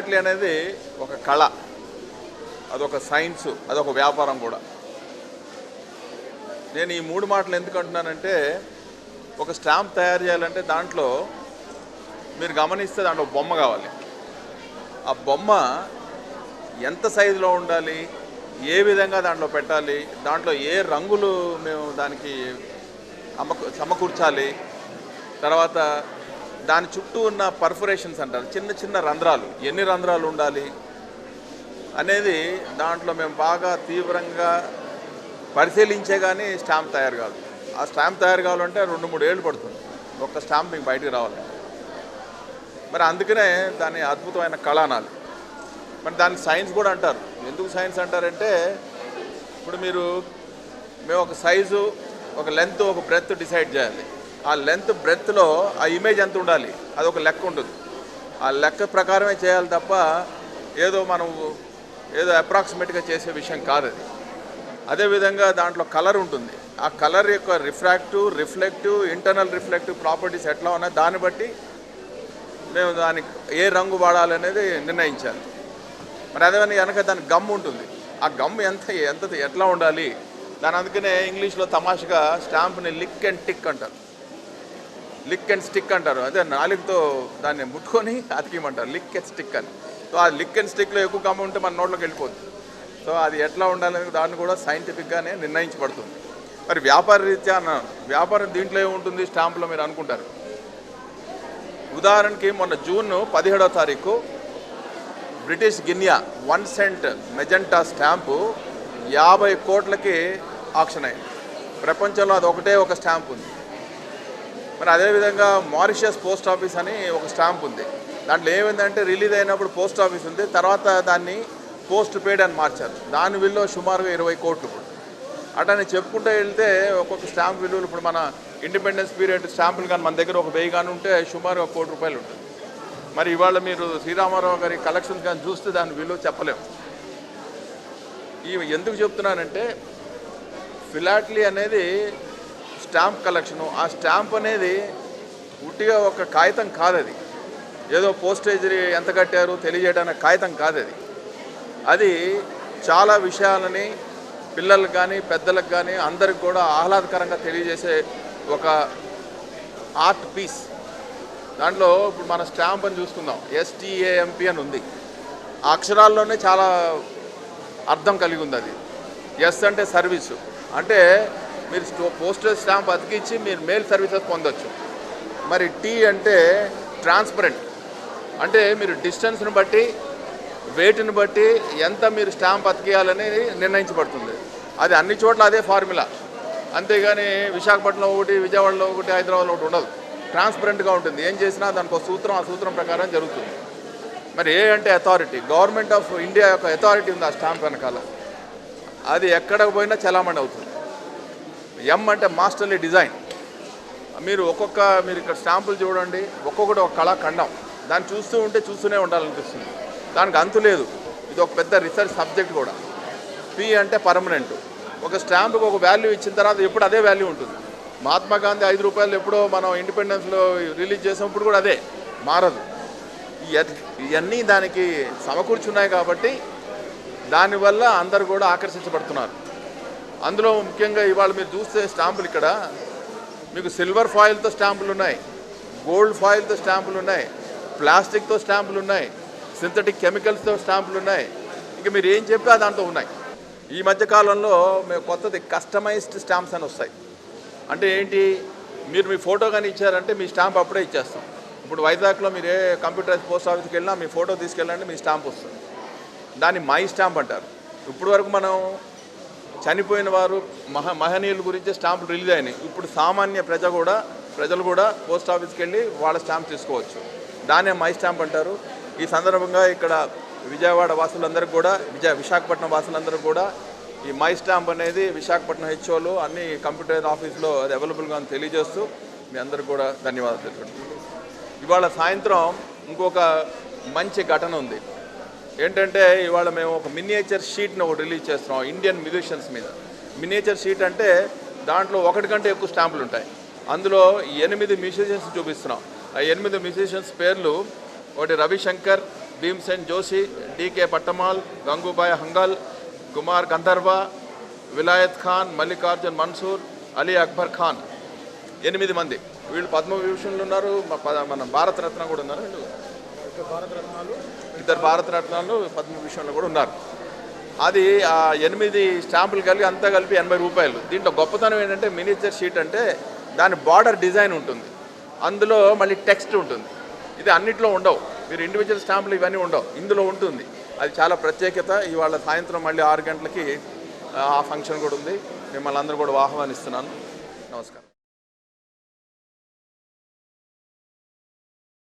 Philately అనేది ఒక కళ. అదొక సైన్స్ అదొక వ్యాపారం కూడా. నేను ఈ మూడు మాటలు ఎందుకు అంటున్నానంటే ఒక స్టాంప్ తయారు చేయాలంటే దాంట్లో మీరు గమనిస్తే దాంట్లో బొమ్మ కావాలి. ఆ బొమ్మ ఎంత సైజులో ఉండాలి? ఏ విధంగా దాంట్లో పెట్టాలి? దాంట్లో ఏ రంగులు మేము దానికి అమ్మకు సమకూర్చాలి? తర్వాత దాని చుట్టూ ఉన్న పర్ఫరేషన్స్ అంటారు. చిన్న చిన్న రంధ్రాలు. ఎన్ని రంధ్రాలు ఉండాలి అనేది దాంట్లో మేము బాగా తీవ్రంగా పరిశీలించే కానీ స్టాంప్ తయారు కాదు. ఆ స్టాంప్ తయారు కావాలంటే రెండు మూడు ఏళ్ళు పడుతుంది. ఒక్క స్టాంప్ మీకు బయటకు రావాలంటే. మరి అందుకనే దాన్ని అద్భుతమైన కళ అనాలి. మరి దాన్ని సైన్స్ కూడా అంటారు. ఎందుకు సైన్స్ అంటారంటే ఇప్పుడు మీరు మేము ఒక సైజు ఒక లెంత్ ఒక బ్రెత్ డిసైడ్ చేయాలి. ఆ లెంత్ బ్రెత్లో ఆ ఇమేజ్ ఎంత ఉండాలి? అది ఒక లెక్క ఉంటుంది ఆ లెక్క ప్రకారమే చేయాలి తప్ప ఏదో మనం ఏదో అప్రాక్సిమేట్గా చేసే విషయం కాదు అది. అదేవిధంగా దాంట్లో కలర్ ఉంటుంది. ఆ కలర్ యొక్క refractive reflective internal reflective properties ఎట్లా ఉన్నాయి దాన్ని బట్టి మేము దానికి ఏ రంగు వాడాలనేది నిర్ణయించాలి. మరి అదే వెనక దాని గమ్ ఉంటుంది. ఆ గమ్ ఎంత ఎంత ఎట్లా ఉండాలి? దాని అందుకనే ఇంగ్లీష్లో తమాషగా స్టాంప్ని లిక్ అండ్ టిక్ అంటారు. లిక్ అండ్ స్టిక్ అంటారు. అదే నాలుగుతో దాన్ని ముట్టుకొని అతికిమంటారు. లిక్ అండ్ స్టిక్ అని. సో ఆ లిక్ అండ్ స్టిక్లో ఎక్కువ గమ్ ఉంటే మన నోట్లోకి వెళ్ళిపోతుంది సో అది ఎట్లా ఉండాలని దాన్ని కూడా సైంటిఫిక్గానే నిర్ణయించబడుతుంది. మరి వ్యాపార రీత్యా అన్న- వ్యాపారం దీంట్లో ఏముంటుంది? స్టాంపులో మీరు అనుకుంటారు. ఉదాహరణకి మొన్న జూన్ పదిహేడవ తారీఖు British Guiana one cent magenta stamp యాభై కోట్లకి ఆక్షన్ అయింది. ప్రపంచంలో అది ఒకటే ఒక స్టాంప్ ఉంది. మరి అదేవిధంగా మారిషియస్ పోస్ట్ ఆఫీస్ అని ఒక స్టాంప్ ఉంది. దాంట్లో ఏమైందంటే రిలీజ్ అయినప్పుడు పోస్ట్ ఆఫీస్ ఉంది. తర్వాత దాన్ని పోస్ట్ పేడ్ అని మార్చారు. దాని విలువ సుమారుగా ఇరవై కోట్లు ఇప్పుడు. అట్లా చెప్పుకుంటూ వెళ్తే ఒక్కొక్క స్టాంప్ విలువలు ఇప్పుడు మన ఇండిపెండెన్స్ పీరియడ్ స్టాంపులు కానీ మన దగ్గర ఒక వెయ్యి కానీ ఉంటే సుమారు ఒక కోటి రూపాయలు ఉంటుంది. మరి ఇవాళ మీరు శ్రీరామారావు గారి కలెక్షన్స్ కానీ చూస్తే దాని విలువ చెప్పలేము. ఇవి ఎందుకు చెప్తున్నానంటే ఫిలాట్లీ అనేది స్టాంప్ కలెక్షను ఆ స్టాంప్ అనేది ఉట్టిగా ఒక కాగితం కాదు అది ఏదో పోస్టేజ్ ఎంత కట్టారు తెలియజేయడానికి కాగితం కాదు అది అది చాలా విషయాలని పిల్లలకు కానీ పెద్దలకు కానీ అందరికి కూడా ఆహ్లాదకరంగా తెలియజేసే ఒక ఆర్ట్ పీస్. దాంట్లో ఇప్పుడు మన స్టాంప్ అని చూసుకుందాం ఎస్టీఏఎంపి అని ఉంది. ఆ అక్షరాల్లోనే చాలా అర్థం కలిగి ఉంది అది. ఎస్ అంటే సర్వీసు. అంటే మీరు స్టో- పోస్టల్ స్టాంప్ అతికించి మీరు మెయిల్ సర్వీసెస్ పొందొచ్చు. మరి టీ అంటే ట్రాన్స్పరెంట్. అంటే మీరు డిస్టెన్స్ని బట్టి వెయిట్ని బట్టి ఎంత మీరు స్టాంప్ అతికేయాలనేది నిర్ణయించబడుతుంది. అది అన్ని చోట్ల అదే ఫార్ములా. అంతేగాని విశాఖపట్నంలో ఒకటి విజయవాడలో ఒకటి హైదరాబాద్లో ఒకటి ఉండదు. ట్రాన్స్పరెంట్గా ఉంటుంది. ఏం చేసినా దానికి ఒక సూత్రం ఆ సూత్రం ప్రకారం జరుగుతుంది. మరి ఏ అంటే అథారిటీ? గవర్నమెంట్ ఆఫ్ ఇండియా యొక్క అథారిటీ ఉంది ఆ స్టాంప్ వెనకాల. అది ఎక్కడికి పోయినా చలామణి అవుతుంది. ఎం అంటే మాస్టర్లీ డిజైన్. మీరు ఒక్కొక్క మీరు ఇక్కడ స్టాంపులు చూడండి ఒక్కొక్కటి ఒక కళాఖండం దాన్ని చూస్తూ ఉంటే చూస్తూనే ఉండాలనిపిస్తుంది. దానికి అంతు లేదు. ఇది ఒక పెద్ద రీసెర్చ్ సబ్జెక్ట్ కూడా. పి అంటే పర్మనెంట్ ఒక స్టాంపుకి ఒక వాల్యూ ఇచ్చిన తర్వాత ఎప్పుడు అదే వాల్యూ ఉంటుంది. మహాత్మా గాంధీ ఐదు రూపాయలు ఎప్పుడో మనం ఇండిపెండెన్స్లో రిలీజ్ చేసినప్పుడు కూడా అదే. మారదు. ఇవన్నీ దానికి సమకూర్చున్నాయి కాబట్టి దానివల్ల అందరు కూడా ఆకర్షించబడుతున్నారు. అందులో ముఖ్యంగా ఇవాళ మీరు చూస్తే స్టాంపులు ఇక్కడ మీకు సిల్వర్ ఫాయిల్తో స్టాంపులు ఉన్నాయి గోల్డ్ ఫాయిల్తో స్టాంపులు ఉన్నాయి ప్లాస్టిక్తో స్టాంపులు ఉన్నాయి సింథటిక్ కెమికల్స్తో స్టాంపులు ఉన్నాయి. ఇంకా మీరు ఏం చెప్పా దాంతో ఉన్నాయి. ఈ మధ్య కాలంలో మేము కొత్తది కస్టమైజ్డ్ స్టాంప్స్ అని వస్తాయి. అంటే ఏంటి? మీరు మీ ఫోటో కానీ ఇచ్చారంటే మీ స్టాంప్ అప్పుడే ఇచ్చేస్తాం. ఇప్పుడు వైజాగ్లో మీరు ఏ కంప్యూటరైజ్ పోస్ట్ ఆఫీస్కి వెళ్ళినా మీ ఫోటో తీసుకెళ్ళండి మీ స్టాంప్ వస్తుంది. దాన్ని మై స్టాంప్ అంటారు. ఇప్పుడు వరకు మనం చనిపోయిన వారు మహ మహనీయుల గురించి స్టాంపులు రిలీజ్ అయినాయి. ఇప్పుడు సామాన్య ప్రజ కూడా ప్రజలు కూడా పోస్ట్ ఆఫీస్కి వెళ్ళి వాళ్ళ స్టాంప్ తీసుకోవచ్చు. దాన్నే మై స్టాంప్ అంటారు. ఈ సందర్భంగా ఇక్కడ విజయవాడ వాసులందరికీ కూడా విజయ విశాఖపట్నం వాసులందరికీ కూడా ఈ మై స్టాంప్ అనేది విశాఖపట్నం హెచ్ఓలు అన్ని కంప్యూటర్ ఆఫీస్లో అది అవైలబుల్గా అని తెలియజేస్తూ మీ అందరికి కూడా ధన్యవాదాలు తెలుపుకుంటున్నాను. ఇవాళ సాయంత్రం ఇంకొక మంచి ఘటన ఉంది. ఏంటంటే ఇవాళ మేము ఒక మినియేచర్ షీట్ని ఒకటి రిలీజ్ చేస్తున్నాం ఇండియన్ మ్యూజిషియన్స్ మీద. మినియేచర్ షీట్ అంటే దాంట్లో ఒకటి కంటే ఎక్కువ స్టాంపులు ఉంటాయి. అందులో ఎనిమిది మ్యూజిషియన్స్ చూపిస్తున్నాం. ఆ ఎనిమిది మ్యూజిషియన్స్ పేర్లు ఒకటి రవిశంకర్ భీమ్సేన్ జోషి డికే పట్టమాల్ గంగూబాయ్ హంగల్ కుమార్ గంధర్వ విలాయత్ ఖాన్ మల్లికార్జున్ మన్సూర్ అలీ అక్బర్ ఖాన్. ఎనిమిది మంది. వీళ్ళు పద్మవిభూషణులు ఉన్నారు మన భారతరత్న కూడా ఉన్నారు. వీళ్ళు ఇద్దరు భారతరత్నాలు పద్మభూషణ్లు కూడా ఉన్నారు. అది ఆ ఎనిమిది స్టాంపులు కలిపి అంతా కలిపి ఎనభై రూపాయలు. దీంట్లో గొప్పతనం ఏంటంటే మినిచర్ షీట్ అంటే దాని బార్డర్ డిజైన్ ఉంటుంది. అందులో మళ్ళీ టెక్స్ట్ ఉంటుంది. ఇది అన్నిట్లో ఉండవు. మీరు ఇండివిజువల్ స్టాంపులు ఇవన్నీ ఉండవు. ఇందులో ఉంటుంది. అది చాలా ప్రత్యేకత. ఇవాళ సాయంత్రం మళ్ళీ ఆరు గంటలకి ఆ ఫంక్షన్ కూడా ఉంది. మిమ్మల్ని అందరూ కూడా ఆహ్వానిస్తున్నాను. నమస్కారం.